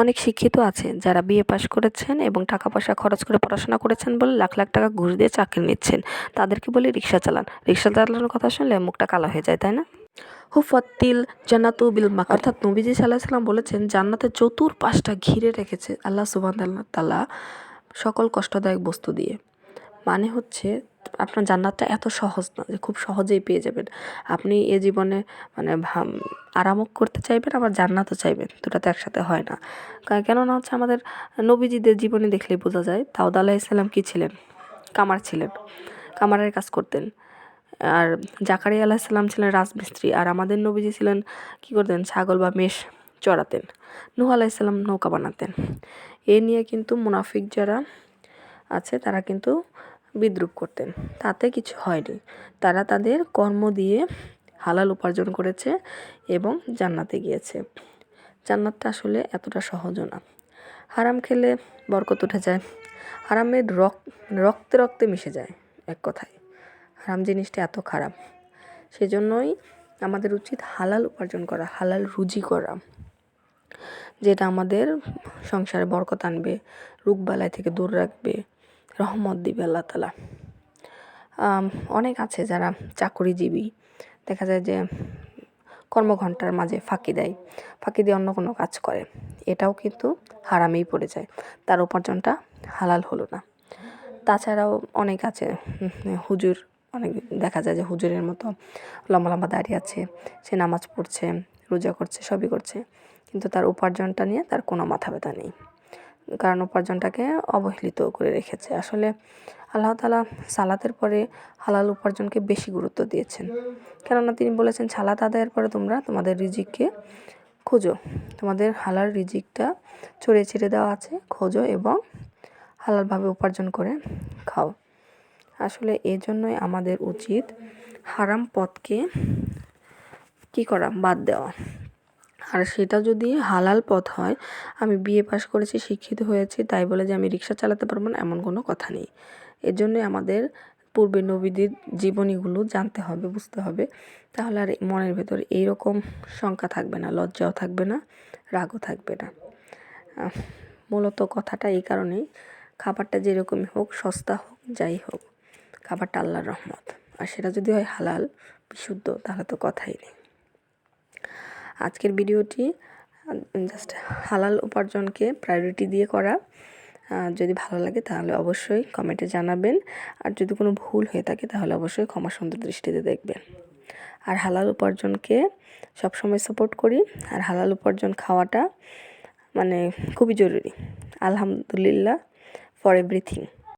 অনেক শিক্ষিত আছে যারা বিএ পাশ করেছেন এবং টাকা পয়সা খরচ করে পড়াশোনা করেছেন বলে লাখ লাখ টাকা ঘুষ দিয়ে চাকরি নিচ্ছেন। তাদেরকে বলি রিক্সা চালান। রিক্সা চালানোর কথা শুনলে মুখটা কালো হয়ে যায় তাই না? হুফাত্তিল জান্নাতু বিল মাক অর্থাৎ নবীজি সাল্লাহ সাল্লাম বলেছেন জান্নাতের চতুর্পাশটা ঘিরে রেখেছে আল্লাহ সুবাহ তাল্লাহ সকল কষ্টদায়ক বস্তু দিয়ে। মানে হচ্ছে আপনার জান্নাতটা এত সহজ না যে খুব সহজেই পেয়ে যাবেন। আপনি এ জীবনে মানে আরামও করতে চাইবেন, আবার জান্নাতও চাইবেন। দুটা তো একসাথে হয় না। কেননা হচ্ছে আমাদের নবীজিদের জীবনে দেখলেই বোঝা যায় দাউদ আলাহ ইসলাম কী ছিলেন? কামার ছিলেন, কামারের কাজ করতেন। আর জাকারি আলাহিসাল্লাম ছিলেন রাজমিস্ত্রি, আর আমাদের নবীজি ছিলেন কী করতেন? ছাগল বা মেষ চড়াতেন। নুহ আলাইসাল্লাম নৌকা বানাতেন। এ নিয়ে কিন্তু মুনাফিক যারা আছে তারা কিন্তু বিদ্রুপ করতেন। তাতে কিছু হয়নি। তারা তাদের কর্ম দিয়ে হালাল উপার্জন করেছে এবং জান্নাতে গিয়েছে। জান্নাতটা আসলে এতটা সহজও না। হারাম খেলে বরকত উঠে যায়। হারামের রক্তে রক্তে মিশে যায় এক কথায়। হারাম জিনিসটা এত খারাপ। সেজন্যই আমাদের উচিত হালাল উপার্জন করা, হালাল রুজি করা। যেটা আমাদের সংসারে বরকত আনবে, রোগবালাই থেকে দূর রাখবে রহমত দিবে আল্লাহ তালা। অনেক আছে যারা চাকরিজীবী। দেখা যায় যে কর্মঘণ্টার মাঝে ফাঁকি দেয়, ফাঁকি দিয়ে অন্য কোনো কাজ করে। এটাও কিন্তু হারামেই পড়ে যায়। তার উপার্জনটা হালাল হলো না। তাছাড়াও অনেক আছে হুজুর, অনেক দেখা যায় যে হুজুরের মতো লম্বা লম্বা দাঁড়িয়ে আছে, সে নামাজ পড়ছে, রোজা করছে, সবই করছে। কিন্তু তার উপার্জনটা নিয়ে তার কোনো মাথা ব্যথা নেই। কারণ উপার্জনটাকে অবহেলিত করে রেখেছে। আসলে আল্লাহ তালা সালাতের পরে হালাল উপার্জনকে বেশি গুরুত্ব দিয়েছেন। কেননা তিনি বলেছেন, সালাত আদায়ের পরে তোমরা তোমাদের রিজিককে খোঁজো। তোমাদের হালাল রিজিকটা ছড়িয়ে ছিঁড়ে দেওয়া আছে, খোঁজো এবং হালালভাবে উপার্জন করে খাও। আসলে এই জন্যই আমাদের উচিত হারাম পথকে কী করা বাদ দেওয়া। আর সেটা যদি হালাল পথ হয়, আমি বিএ পাশ করেছি, শিক্ষিত হয়েছি, তাই বলে যে আমি রিক্সা চালাতে পারব না, এমন কোনো কথা নেই। এর আমাদের পূর্বে নবীদের জীবনীগুলো জানতে হবে, বুঝতে হবে। তাহলে আর মনের ভেতর এইরকম শঙ্কা থাকবে না, লজ্জাও থাকবে না, রাগও থাকবে না। মূলত কথাটা এই কারণেই, খাবারটা যেরকমই হোক, সস্তা হোক, যাই হোক, খাবারটা আল্লাহর রহমত। আর সেটা যদি হয় হালাল, বিশুদ্ধ, তাহলে তো কথাই নেই। আজকের ভিডিওটি জাস্ট হালাল উপার্জনকে প্রায়োরিটি দিয়ে করা। যদি ভালো লাগে তাহলে অবশ্যই কমেন্টে জানাবেন। আর যদি কোনো ভুল হয়ে থাকে তাহলে অবশ্যই ক্ষমা সুন্দর দৃষ্টিতে দেখবেন। আর হালাল উপার্জনকে সবসময় সাপোর্ট করি। আর হালাল উপার্জন খাওয়াটা মানে খুবই জরুরি। আলহামদুলিল্লাহ ফর এভরিথিং